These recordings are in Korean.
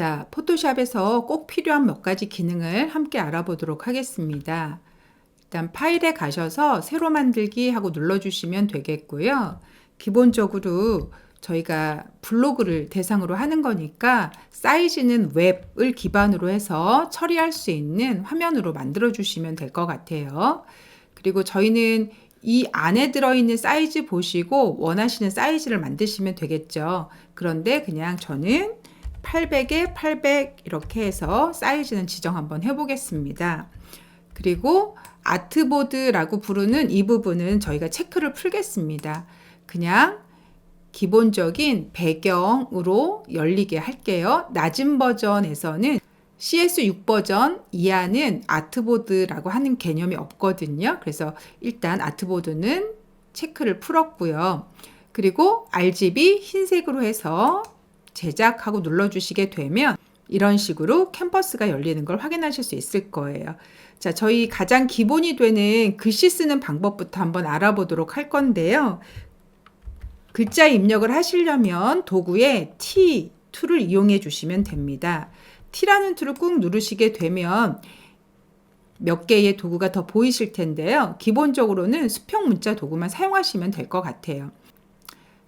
자, 포토샵에서 꼭 필요한 몇 가지 기능을 함께 알아보도록 하겠습니다. 일단 파일에 가셔서 새로 만들기 하고 눌러주시면 되겠고요. 기본적으로 저희가 블로그를 대상으로 하는 거니까 사이즈는 웹을 기반으로 해서 처리할 수 있는 화면으로 만들어 주시면 될 것 같아요. 그리고 저희는 이 안에 들어있는 사이즈 보시고 원하시는 사이즈를 만드시면 되겠죠. 그런데 그냥 저는 800에 800 이렇게 해서 사이즈는 지정 한번 해보겠습니다. 그리고 아트보드라고 부르는 이 부분은 저희가 체크를 풀겠습니다. 그냥 기본적인 배경으로 열리게 할게요. 낮은 버전에서는 CS6 버전 이하는 아트보드라고 하는 개념이 없거든요. 그래서 일단 아트보드는 체크를 풀었고요. 그리고 RGB 흰색으로 해서 제작하고 눌러주시게 되면 이런 식으로 캔버스가 열리는 걸 확인하실 수 있을 거예요. 자, 저희 가장 기본이 되는 글씨 쓰는 방법부터 한번 알아보도록 할 건데요. 글자 입력을 하시려면 도구에 T 툴을 이용해 주시면 됩니다. T라는 툴을 꾹 누르시게 되면 몇 개의 도구가 더 보이실 텐데요. 기본적으로는 수평 문자 도구만 사용하시면 될 것 같아요.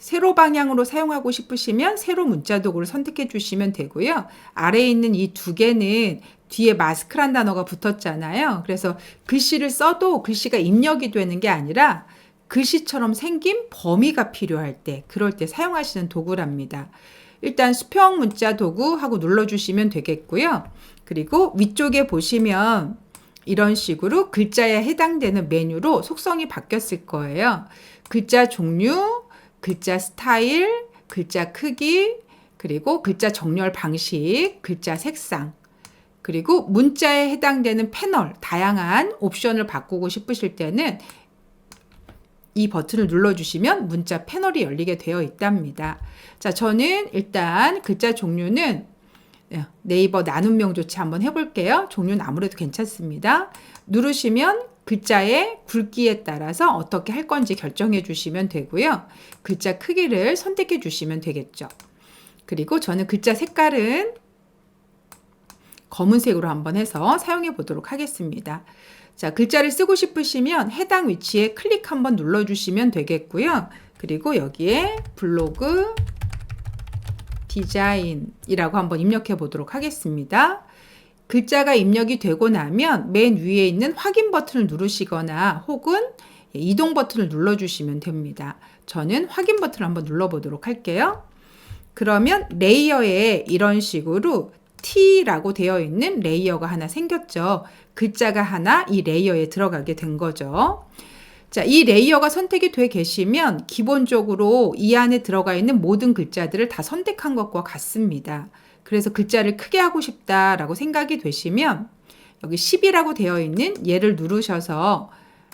세로 방향으로 사용하고 싶으시면 세로 문자 도구를 선택해 주시면 되고요. 아래에 있는 이 두 개는 뒤에 마스크란 단어가 붙었잖아요. 그래서 글씨를 써도 글씨가 입력이 되는 게 아니라 글씨처럼 생긴 범위가 필요할 때, 그럴 때 사용하시는 도구랍니다. 일단 수평 문자 도구 하고 눌러주시면 되겠고요. 그리고 위쪽에 보시면 이런 식으로 글자에 해당되는 메뉴로 속성이 바뀌었을 거예요. 글자 종류, 글자 스타일, 글자 크기, 그리고 글자 정렬 방식, 글자 색상, 그리고 문자에 해당되는 패널, 다양한 옵션을 바꾸고 싶으실 때는 이 버튼을 눌러주시면 문자 패널이 열리게 되어 있답니다. 자, 저는 일단 글자 종류는 네이버 나눔 명조치 한번 해볼게요. 종류는 아무래도 괜찮습니다. 누르시면 글자의 굵기에 따라서 어떻게 할 건지 결정해 주시면 되고요. 글자 크기를 선택해 주시면 되겠죠. 그리고 저는 글자 색깔은 검은색으로 한번 해서 사용해 보도록 하겠습니다. 자, 글자를 쓰고 싶으시면 해당 위치에 클릭 한번 눌러 주시면 되겠고요. 그리고 여기에 블로그 디자인이라고 한번 입력해 보도록 하겠습니다. 글자가 입력이 되고 나면 맨 위에 있는 확인 버튼을 누르시거나 혹은 이동 버튼을 눌러주시면 됩니다. 저는 확인 버튼을 한번 눌러보도록 할게요. 그러면 레이어에 이런 식으로 T라고 되어 있는 레이어가 하나 생겼죠. 글자가 하나 이 레이어에 들어가게 된 거죠. 자, 이 레이어가 선택이 돼 계시면 기본적으로 이 안에 들어가 있는 모든 글자들을 다 선택한 것과 같습니다. 그래서 글자를 크게 하고 싶다라고 생각이 되시면 여기 10이라고 되어 있는 얘를 누르셔서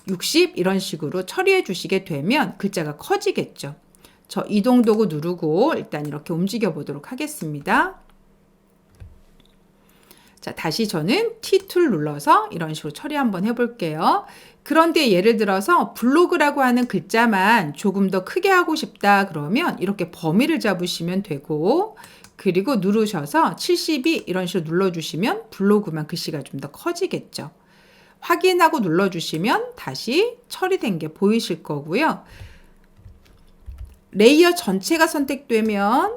60 이런 식으로 처리해 주시게 되면 글자가 커지겠죠. 저 이동 도구 누르고 일단 이렇게 움직여 보도록 하겠습니다. 자, 다시 저는 T2 눌러서 이런 식으로 처리 한번 해볼게요. 그런데 예를 들어서 블로그라고 하는 글자만 조금 더 크게 하고 싶다 그러면 이렇게 범위를 잡으시면 되고 그리고 누르셔서 72 이런 식으로 눌러주시면 블로그만 글씨가 좀 더 커지겠죠. 확인하고 눌러주시면 다시 처리된 게 보이실 거고요. 레이어 전체가 선택되면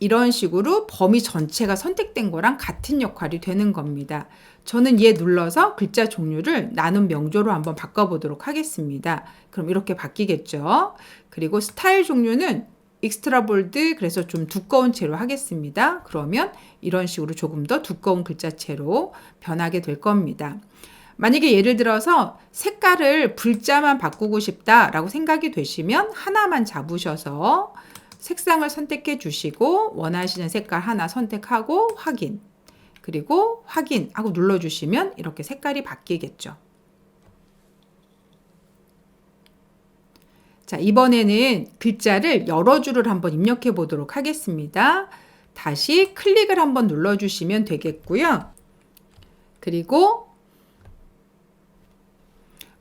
이런 식으로 범위 전체가 선택된 거랑 같은 역할이 되는 겁니다. 저는 얘 눌러서 글자 종류를 나눔 명조로 한번 바꿔보도록 하겠습니다. 그럼 이렇게 바뀌겠죠. 그리고 스타일 종류는 익스트라 볼드 그래서 좀 두꺼운 채로 하겠습니다. 그러면 이런 식으로 조금 더 두꺼운 글자체로 변하게 될 겁니다. 만약에 예를 들어서 색깔을 불자만 바꾸고 싶다라고 생각이 되시면 하나만 잡으셔서 색상을 선택해 주시고 원하시는 색깔 하나 선택하고 확인 그리고 확인하고 눌러주시면 이렇게 색깔이 바뀌겠죠. 자, 이번에는 글자를 여러 줄을 한번 입력해 보도록 하겠습니다. 다시 클릭을 한번 눌러 주시면 되겠고요. 그리고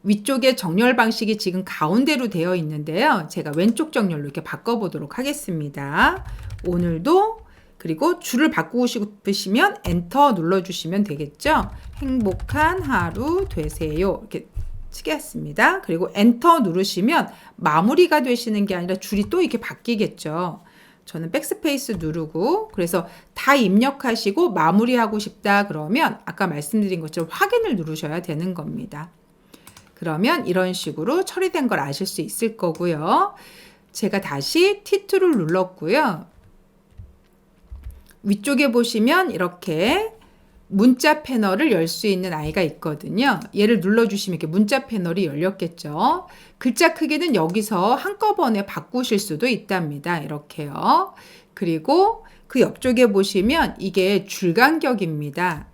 위쪽에 정렬 방식이 지금 가운데로 되어 있는데요. 제가 왼쪽 정렬로 이렇게 바꿔 보도록 하겠습니다. 오늘도 그리고 줄을 바꾸고 싶으시면 엔터 눌러 주시면 되겠죠. 행복한 하루 되세요. 이렇게 치겠습니다. 그리고 엔터 누르시면 마무리가 되시는 게 아니라 줄이 또 이렇게 바뀌겠죠. 저는 백스페이스 누르고 그래서 다 입력하시고 마무리하고 싶다 그러면 아까 말씀드린 것처럼 확인을 누르셔야 되는 겁니다. 그러면 이런 식으로 처리된 걸 아실 수 있을 거고요. 제가 다시 T2를 눌렀고요. 위쪽에 보시면 이렇게 문자 패널을 열 수 있는 아이가 있거든요. 얘를 눌러주시면 이렇게 문자 패널이 열렸겠죠. 글자 크기는 여기서 한꺼번에 바꾸실 수도 있답니다. 이렇게요. 그리고 그 옆쪽에 보시면 이게 줄 간격입니다.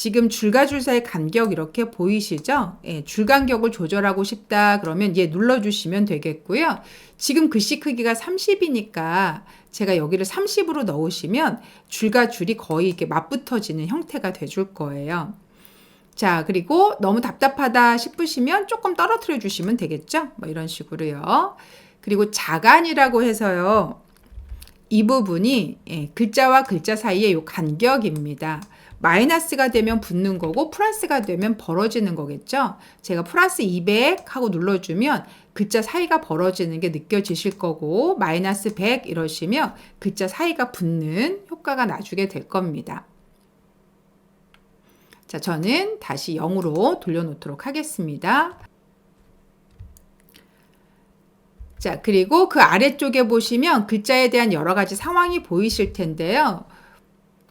지금 줄과 줄 사이 간격 이렇게 보이시죠? 예, 줄 간격을 조절하고 싶다 그러면 얘 눌러주시면 되겠고요. 지금 글씨 크기가 30이니까 제가 여기를 30으로 넣으시면 줄과 줄이 거의 이렇게 맞붙어지는 형태가 돼 줄 거예요. 자, 그리고 너무 답답하다 싶으시면 조금 떨어뜨려 주시면 되겠죠? 뭐 이런 식으로요. 그리고 자간이라고 해서요. 이 부분이 예, 글자와 글자 사이의 요 간격입니다. 마이너스가 되면 붙는 거고 플러스가 되면 벌어지는 거겠죠. 제가 플러스 200 하고 눌러주면 글자 사이가 벌어지는 게 느껴지실 거고 마이너스 100 이러시면 글자 사이가 붙는 효과가 나중에 될 겁니다. 자, 저는 다시 0으로 돌려놓도록 하겠습니다. 자, 그리고 그 아래쪽에 보시면 글자에 대한 여러 가지 상황이 보이실 텐데요.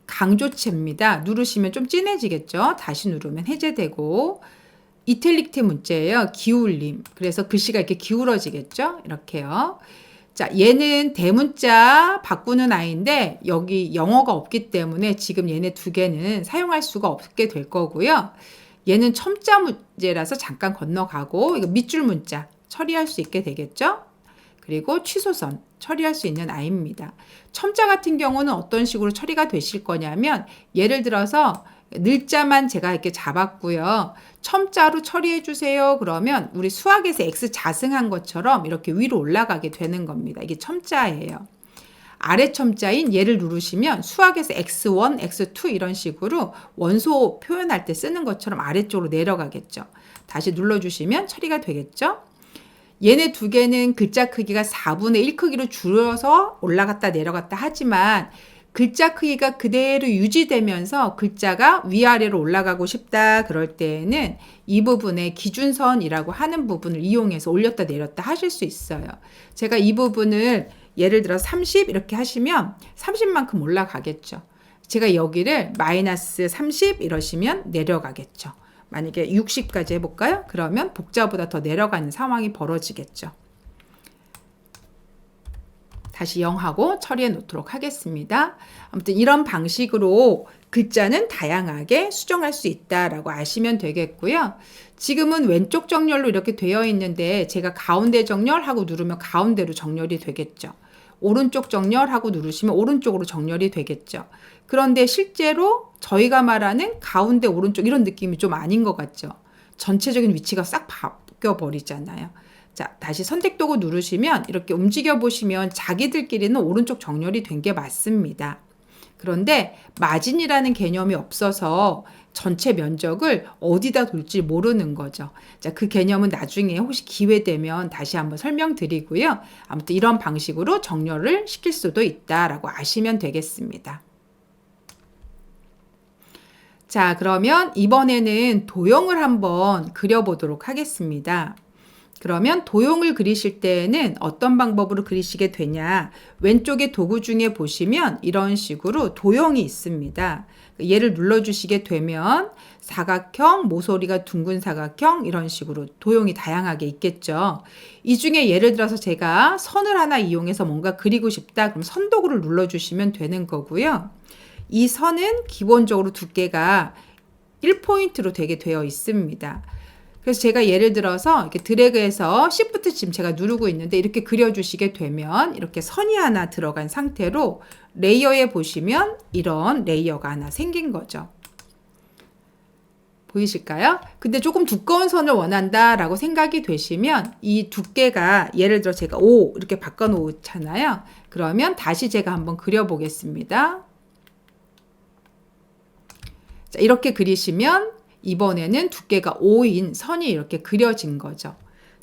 강조체입니다. 누르시면 좀 진해지겠죠? 다시 누르면 해제되고 이탈릭트 문자예요. 기울림. 그래서 글씨가 이렇게 기울어지겠죠? 이렇게요. 자, 얘는 대문자 바꾸는 아이인데 여기 영어가 없기 때문에 지금 얘네 두 개는 사용할 수가 없게 될 거고요. 얘는 첨자 문제라서 잠깐 건너가고 이거 밑줄 문자 처리할 수 있게 되겠죠? 그리고 취소선 처리할 수 있는 아이입니다. 첨자 같은 경우는 어떤 식으로 처리가 되실 거냐면 예를 들어서 늘자만 제가 이렇게 잡았고요. 첨자로 처리해 주세요. 그러면 우리 수학에서 x 자승한 것처럼 이렇게 위로 올라가게 되는 겁니다. 이게 첨자예요. 아래 첨자인 얘를 누르시면 수학에서 x1, x2 이런 식으로 원소 표현할 때 쓰는 것처럼 아래쪽으로 내려가겠죠. 다시 눌러주시면 처리가 되겠죠. 얘네 두 개는 글자 크기가 4분의 1 크기로 줄여서 올라갔다 내려갔다 하지만 글자 크기가 그대로 유지되면서 글자가 위아래로 올라가고 싶다 그럴 때에는 이 부분에 기준선이라고 하는 부분을 이용해서 올렸다 내렸다 하실 수 있어요. 제가 이 부분을 예를 들어 30 이렇게 하시면 30만큼 올라가겠죠. 제가 여기를 마이너스 30 이러시면 내려가겠죠. 만약에 60까지 해볼까요? 그러면 복자보다 더 내려가는 상황이 벌어지겠죠. 다시 0하고 처리해 놓도록 하겠습니다. 아무튼 이런 방식으로 글자는 다양하게 수정할 수 있다라고 아시면 되겠고요. 지금은 왼쪽 정렬로 이렇게 되어 있는데 제가 가운데 정렬하고 누르면 가운데로 정렬이 되겠죠. 오른쪽 정렬하고 누르시면 오른쪽으로 정렬이 되겠죠. 그런데 실제로 저희가 말하는 가운데 오른쪽 이런 느낌이 좀 아닌 것 같죠. 전체적인 위치가 싹 바뀌어 버리잖아요. 자, 다시 선택 도구 누르시면 이렇게 움직여 보시면 자기들끼리는 오른쪽 정렬이 된 게 맞습니다. 그런데 마진이라는 개념이 없어서 전체 면적을 어디다 둘지 모르는 거죠. 자, 그 개념은 나중에 혹시 기회 되면 다시 한번 설명드리고요. 아무튼 이런 방식으로 정렬을 시킬 수도 있다라고 아시면 되겠습니다. 자, 그러면 이번에는 도형을 한번 그려보도록 하겠습니다. 그러면 도형을 그리실 때에는 어떤 방법으로 그리시게 되냐. 왼쪽에 도구 중에 보시면 이런 식으로 도형이 있습니다. 얘를 눌러주시게 되면 사각형, 모서리가 둥근 사각형 이런 식으로 도형이 다양하게 있겠죠. 이 중에 예를 들어서 제가 선을 하나 이용해서 뭔가 그리고 싶다. 그럼 선도구를 눌러주시면 되는 거고요. 이 선은 기본적으로 두께가 1포인트로 되게 되어 있습니다. 그래서 제가 예를 들어서 이렇게 드래그해서 Shift 지금 제가 누르고 있는데 이렇게 그려주시게 되면 이렇게 선이 하나 들어간 상태로 레이어에 보시면 이런 레이어가 하나 생긴 거죠. 보이실까요? 근데 조금 두꺼운 선을 원한다라고 생각이 되시면 이 두께가 예를 들어 제가 5 이렇게 바꿔 놓잖아요. 그러면 다시 제가 한번 그려보겠습니다. 자, 이렇게 그리시면 이번에는 두께가 5인 선이 이렇게 그려진 거죠.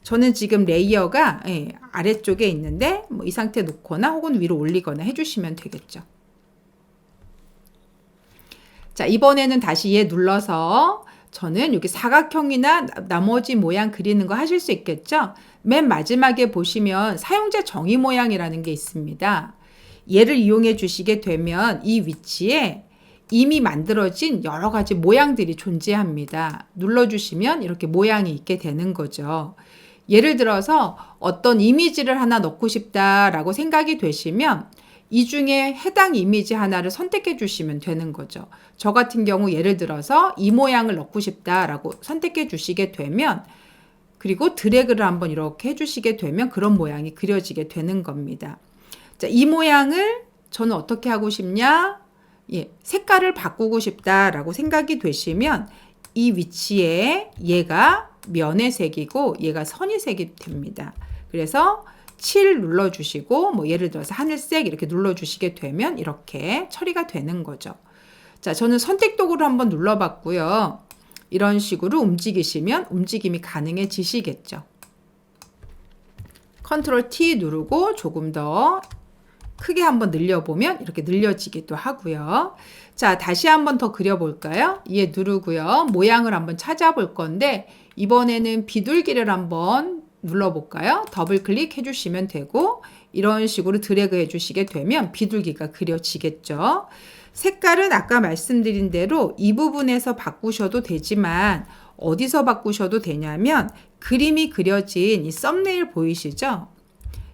저는 지금 레이어가 예, 아래쪽에 있는데 뭐 이 상태 놓거나 혹은 위로 올리거나 해주시면 되겠죠. 자, 이번에는 다시 얘 눌러서 저는 여기 사각형이나 나머지 모양 그리는 거 하실 수 있겠죠? 맨 마지막에 보시면 사용자 정의 모양이라는 게 있습니다. 얘를 이용해 주시게 되면 이 위치에 이미 만들어진 여러 가지 모양들이 존재합니다. 눌러주시면 이렇게 모양이 있게 되는 거죠. 예를 들어서 어떤 이미지를 하나 넣고 싶다라고 생각이 되시면 이 중에 해당 이미지 하나를 선택해 주시면 되는 거죠. 저 같은 경우 예를 들어서 이 모양을 넣고 싶다라고 선택해 주시게 되면 그리고 드래그를 한번 이렇게 해주시게 되면 그런 모양이 그려지게 되는 겁니다. 자, 이 모양을 저는 어떻게 하고 싶냐? 예, 색깔을 바꾸고 싶다라고 생각이 되시면 이 위치에 얘가 면의 색이고 얘가 선의 색이 됩니다. 그래서 7 눌러주시고 뭐 예를 들어서 하늘색 이렇게 눌러주시게 되면 이렇게 처리가 되는 거죠. 자, 저는 선택 도구를 한번 눌러봤고요. 이런 식으로 움직이시면 움직임이 가능해지시겠죠. 컨트롤 T 누르고 조금 더 크게 한번 늘려보면 이렇게 늘려지기도 하고요. 자, 다시 한번 더 그려볼까요? 얘 누르고요. 모양을 한번 찾아볼 건데 이번에는 비둘기를 한번 눌러볼까요? 더블 클릭 해 주시면 되고 이런 식으로 드래그 해 주시게 되면 비둘기가 그려지겠죠. 색깔은 아까 말씀드린 대로 이 부분에서 바꾸셔도 되지만 어디서 바꾸셔도 되냐면 그림이 그려진 이 썸네일 보이시죠?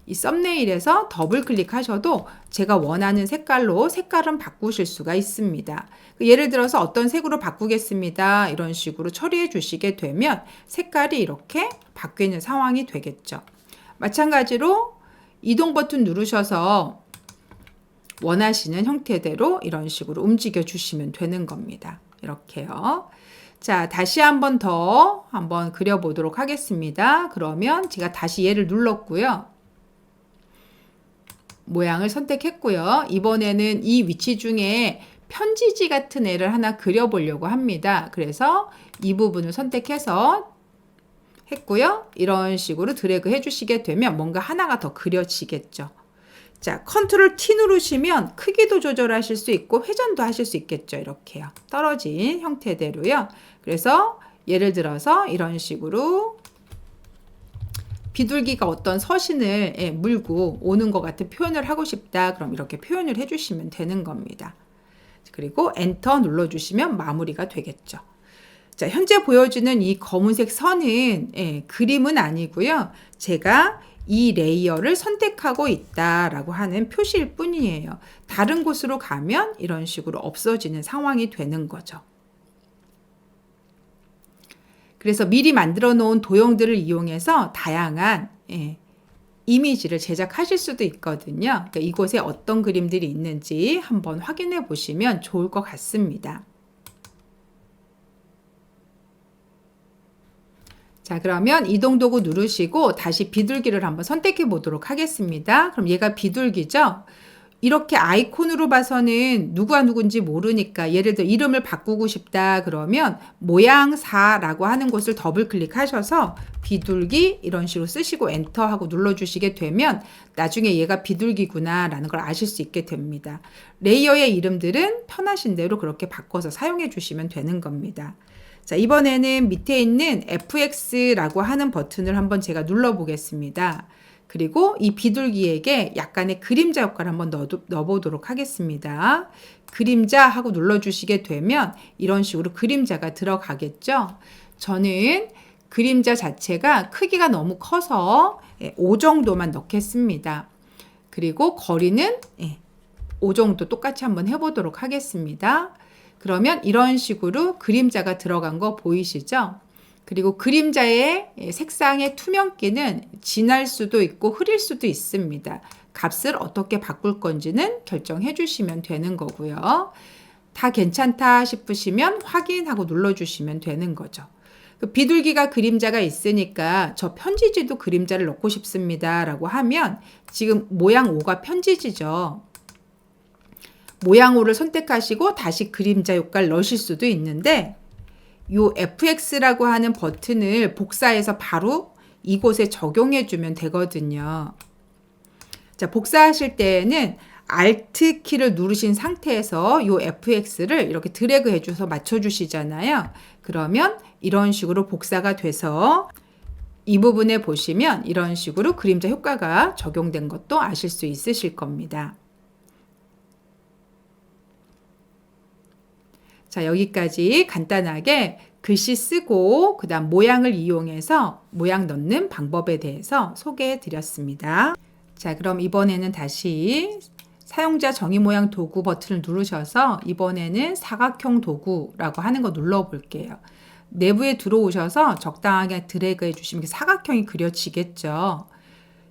이 썸네일에서 더블 클릭하셔도 제가 원하는 색깔로 색깔은 바꾸실 수가 있습니다. 그 예를 들어서 어떤 색으로 바꾸겠습니다. 이런 식으로 처리해 주시게 되면 색깔이 이렇게 바뀌는 상황이 되겠죠. 마찬가지로 이동 버튼 누르셔서 원하시는 형태대로 이런 식으로 움직여 주시면 되는 겁니다. 이렇게요. 자, 다시 한번 더 한번 그려보도록 하겠습니다. 그러면 제가 다시 얘를 눌렀고요. 모양을 선택했고요. 이번에는 이 위치 중에 편지지 같은 애를 하나 그려보려고 합니다. 그래서 이 부분을 선택해서 했고요. 이런 식으로 드래그 해주시게 되면 뭔가 하나가 더 그려지겠죠. 자, 컨트롤 T 누르시면 크기도 조절하실 수 있고 회전도 하실 수 있겠죠. 이렇게요. 떨어진 형태대로요. 그래서 예를 들어서 이런 식으로 비둘기가 어떤 서신을 예, 물고 오는 것 같은 표현을 하고 싶다. 그럼 이렇게 표현을 해주시면 되는 겁니다. 그리고 엔터 눌러주시면 마무리가 되겠죠. 자, 현재 보여주는 이 검은색 선은 예, 그림은 아니고요. 제가 이 레이어를 선택하고 있다라고 하는 표시일 뿐이에요. 다른 곳으로 가면 이런 식으로 없어지는 상황이 되는 거죠. 그래서 미리 만들어 놓은 도형들을 이용해서 다양한 예, 이미지를 제작하실 수도 있거든요. 그러니까 이곳에 어떤 그림들이 있는지 한번 확인해 보시면 좋을 것 같습니다. 자, 그러면 이동 도구 누르시고 다시 비둘기를 한번 선택해 보도록 하겠습니다. 그럼 얘가 비둘기죠? 이렇게 아이콘으로 봐서는 누가 누군지 모르니까 예를 들어 이름을 바꾸고 싶다 그러면 모양사라고 하는 곳을 더블 클릭하셔서 비둘기 이런 식으로 쓰시고 엔터하고 눌러주시게 되면 나중에 얘가 비둘기구나 라는 걸 아실 수 있게 됩니다. 레이어의 이름들은 편하신 대로 그렇게 바꿔서 사용해 주시면 되는 겁니다. 자, 이번에는 밑에 있는 FX라고 하는 버튼을 한번 제가 눌러 보겠습니다. 그리고 이 비둘기에게 약간의 그림자 효과를 한번 넣어, 넣어보도록 하겠습니다. 그림자 하고 눌러주시게 되면 이런 식으로 그림자가 들어가겠죠. 저는 그림자 자체가 크기가 너무 커서 5 예, 정도만 넣겠습니다. 그리고 거리는 5 예, 정도 똑같이 한번 해보도록 하겠습니다. 그러면 이런 식으로 그림자가 들어간 거 보이시죠? 그리고 그림자의 색상의 투명기는 진할 수도 있고 흐릴 수도 있습니다. 값을 어떻게 바꿀 건지는 결정해 주시면 되는 거고요. 다 괜찮다 싶으시면 확인하고 눌러주시면 되는 거죠. 그 비둘기가 그림자가 있으니까 저 편지지도 그림자를 넣고 싶습니다. 라고 하면 지금 모양 5가 편지지죠. 모양호를 선택하시고 다시 그림자 효과를 넣으실 수도 있는데 요 FX라고 하는 버튼을 복사해서 바로 이곳에 적용해 주면 되거든요. 자, 복사하실 때에는 Alt 키를 누르신 상태에서 요 FX를 이렇게 드래그 해줘서 맞춰주시잖아요. 그러면 이런 식으로 복사가 돼서 이 부분에 보시면 이런 식으로 그림자 효과가 적용된 것도 아실 수 있으실 겁니다. 자, 여기까지 간단하게 글씨 쓰고 그다음 모양을 이용해서 모양 넣는 방법에 대해서 소개해 드렸습니다. 자, 그럼 이번에는 다시 사용자 정의 모양 도구 버튼을 누르셔서 이번에는 사각형 도구라고 하는 거 눌러 볼게요. 내부에 들어오셔서 적당하게 드래그 해 주시면 사각형이 그려지겠죠.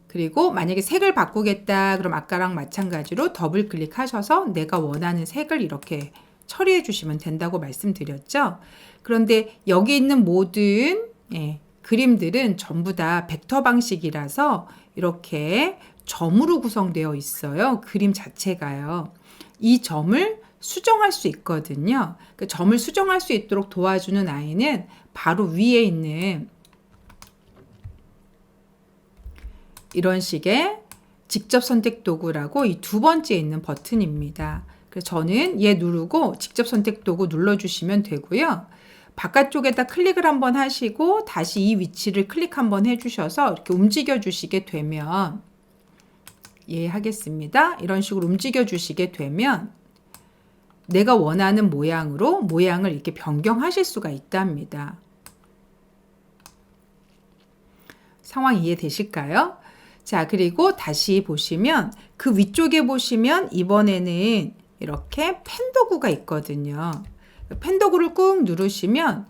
그리고 만약에 색을 바꾸겠다 그럼 아까랑 마찬가지로 더블 클릭하셔서 내가 원하는 색을 이렇게 처리해 주시면 된다고 말씀드렸죠. 그런데 여기 있는 모든 예, 그림들은 전부 다 벡터 방식이라서 이렇게 점으로 구성되어 있어요. 그림 자체가요. 이 점을 수정할 수 있거든요. 그 점을 수정할 수 있도록 도와주는 아이는 바로 위에 있는 이런 식의 직접 선택 도구라고 이 두 번째 있는 버튼입니다. 그래서 저는 얘 누르고 직접 선택 도구 눌러주시면 되고요. 바깥쪽에다 클릭을 한번 하시고 다시 이 위치를 클릭 한번 해주셔서 이렇게 움직여 주시게 되면 예 하겠습니다. 이런 식으로 움직여 주시게 되면 내가 원하는 모양으로 모양을 이렇게 변경하실 수가 있답니다. 상황 이해되실까요? 자, 그리고 다시 보시면 그 위쪽에 보시면 이번에는 이렇게 펜 도구가 있거든요. 펜 도구를 꾹 누르시면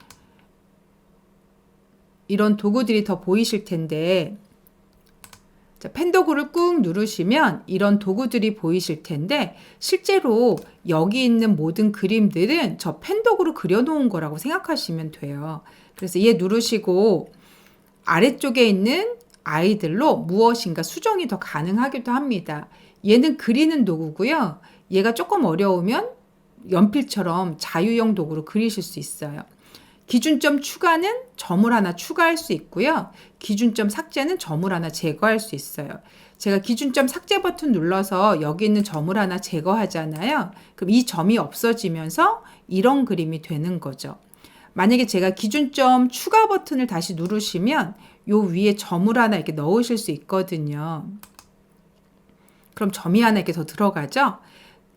이런 도구들이 더 보이실 텐데 자, 펜 도구를 꾹 누르시면 이런 도구들이 보이실 텐데 실제로 여기 있는 모든 그림들은 저펜 도구로 그려놓은 거라고 생각하시면 돼요. 그래서 얘 누르시고 아래쪽에 있는 아이들로 무엇인가 수정이 더 가능하기도 합니다. 얘는 그리는 도구고요. 얘가 조금 어려우면 연필처럼 자유형 도구로 그리실 수 있어요. 기준점 추가는 점을 하나 추가할 수 있고요. 기준점 삭제는 점을 하나 제거할 수 있어요. 제가 기준점 삭제 버튼 눌러서 여기 있는 점을 하나 제거하잖아요. 그럼 이 점이 없어지면서 이런 그림이 되는 거죠. 만약에 제가 기준점 추가 버튼을 다시 누르시면 요 위에 점을 하나 이렇게 넣으실 수 있거든요. 그럼 점이 하나 이렇게 더 들어가죠?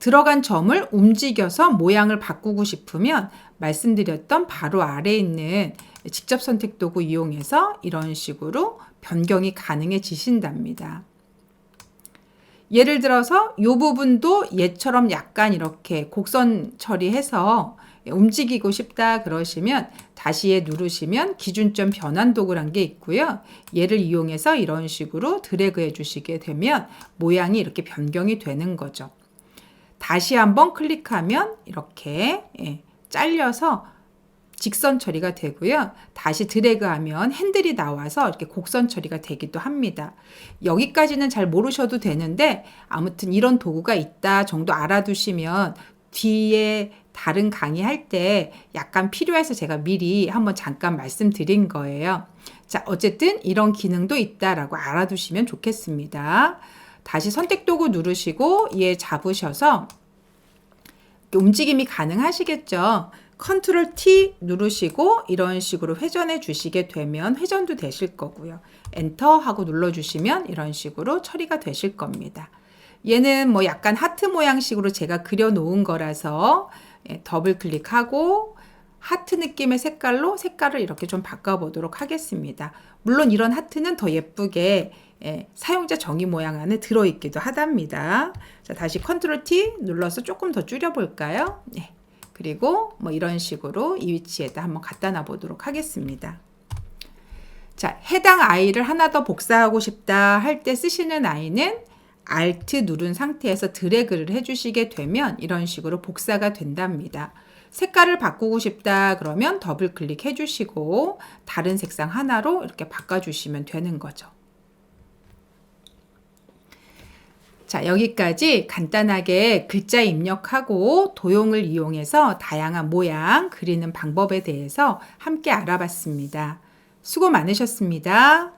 들어간 점을 움직여서 모양을 바꾸고 싶으면 말씀드렸던 바로 아래에 있는 직접 선택 도구 이용해서 이런 식으로 변경이 가능해지신답니다. 예를 들어서 이 부분도 얘처럼 약간 이렇게 곡선 처리해서 움직이고 싶다 그러시면 다시에 누르시면 기준점 변환 도구란 게 있고요. 얘를 이용해서 이런 식으로 드래그 해 주시게 되면 모양이 이렇게 변경이 되는 거죠. 다시 한번 클릭하면 이렇게 예, 잘려서 직선 처리가 되고요. 다시 드래그하면 핸들이 나와서 이렇게 곡선 처리가 되기도 합니다. 여기까지는 잘 모르셔도 되는데 아무튼 이런 도구가 있다 정도 알아두시면 뒤에 다른 강의할 때 약간 필요해서 제가 미리 한번 잠깐 말씀드린 거예요. 자, 어쨌든 이런 기능도 있다라고 알아두시면 좋겠습니다. 다시 선택 도구 누르시고 얘 잡으셔서 움직임이 가능하시겠죠. 컨트롤 T 누르시고 이런 식으로 회전해 주시게 되면 회전도 되실 거고요. 엔터 하고 눌러 주시면 이런 식으로 처리가 되실 겁니다. 얘는 뭐 약간 하트 모양식으로 제가 그려 놓은 거라서 예, 더블 클릭하고 하트 느낌의 색깔로 색깔을 이렇게 좀 바꿔보도록 하겠습니다. 물론 이런 하트는 더 예쁘게 예, 사용자 정의 모양 안에 들어있기도 하답니다. 자, 다시 컨트롤 T 눌러서 조금 더 줄여볼까요? 네. 그리고 뭐 이런 식으로 이 위치에다 한번 갖다 놔 보도록 하겠습니다. 자, 해당 아이를 하나 더 복사하고 싶다 할 때 쓰시는 아이는 Alt 누른 상태에서 드래그를 해주시게 되면 이런 식으로 복사가 된답니다. 색깔을 바꾸고 싶다 그러면 더블 클릭 해 주시고 다른 색상 하나로 이렇게 바꿔주시면 되는 거죠. 자, 여기까지 간단하게 글자 입력하고 도형을 이용해서 다양한 모양 그리는 방법에 대해서 함께 알아봤습니다. 수고 많으셨습니다.